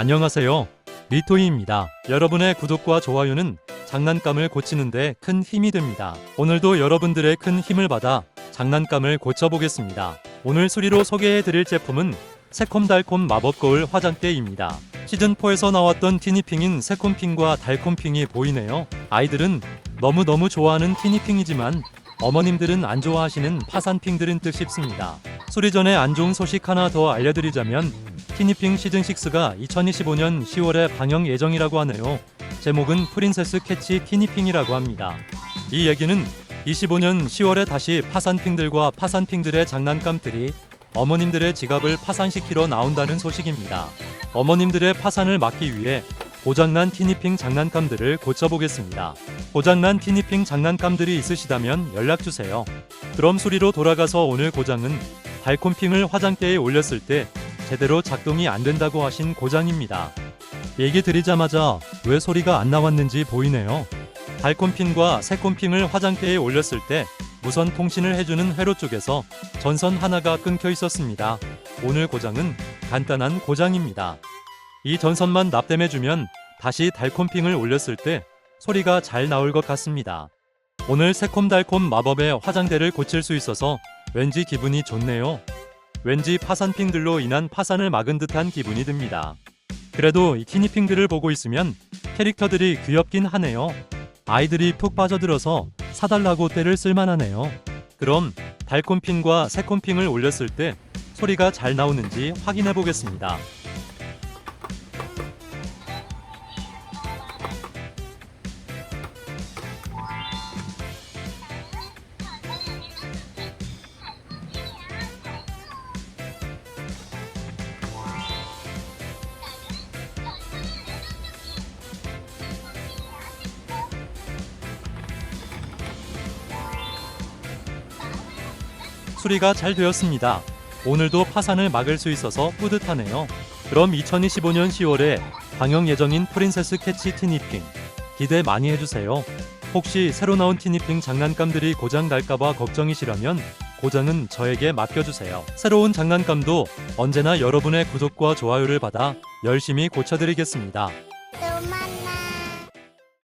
안녕하세요. 리토이입니다. 여러분의 구독과 좋아요는 장난감을 고치는데 큰 힘이 됩니다. 오늘도 여러분들의 큰 힘을 받아 장난감을 고쳐보겠습니다. 오늘 수리로 소개해드릴 제품은 새콤달콤 마법 거울 화장대입니다. 시즌4에서 나왔던 티니핑인 새콤핑과 달콤핑이 보이네요. 아이들은 너무너무 좋아하는 티니핑이지만 어머님들은 안 좋아하시는 파산핑들인 듯 싶습니다. 수리 전에 안 좋은 소식 하나 더 알려드리자면 티니핑 시즌6가 2025년 10월에 방영 예정이라고 하네요. 제목은 프린세스 캐치 티니핑이라고 합니다. 이 얘기는 25년 10월에 다시 파산핑들과 파산핑들의 장난감들이 어머님들의 지갑을 파산시키러 나온다는 소식입니다. 어머님들의 파산을 막기 위해 고장난 티니핑 장난감들을 고쳐보겠습니다. 고장난 티니핑 장난감들이 있으시다면 연락주세요. 그럼 수리로 돌아가서 오늘 고장은 달콤핑을 화장대에 올렸을 때 제대로 작동이 안 된다고 하신 고장입니다. 얘기 드리자마자 왜 소리가 안 나왔는지 보이네요. 달콤핑과 새콤핑을 화장대에 올렸을 때 무선 통신을 해주는 회로 쪽에서 전선 하나가 끊겨 있었습니다. 오늘 고장은 간단한 고장입니다. 이 전선만 납땜해주면 다시 달콤핑을 올렸을 때 소리가 잘 나올 것 같습니다. 오늘 새콤달콤 마법의 화장대를 고칠 수 있어서 왠지 기분이 좋네요. 왠지 파산핑들로 인한 파산을 막은 듯한 기분이 듭니다. 그래도 이 티니핑들을 보고 있으면 캐릭터들이 귀엽긴 하네요. 아이들이 푹 빠져들어서 사달라고 때를 쓸만하네요. 그럼 달콤핑과 새콤핑을 올렸을 때 소리가 잘 나오는지 확인해 보겠습니다. 수리가 잘 되었습니다. 오늘도 파산을 막을 수 있어서 뿌듯하네요. 그럼 2025년 10월에 방영 예정인 프린세스 캐치 티니핑 기대 많이 해주세요. 혹시 새로 나온 티니핑 장난감들이 고장 날까봐 걱정이시라면 고장은 저에게 맡겨주세요. 새로운 장난감도 언제나 여러분의 구독과 좋아요를 받아 열심히 고쳐드리겠습니다.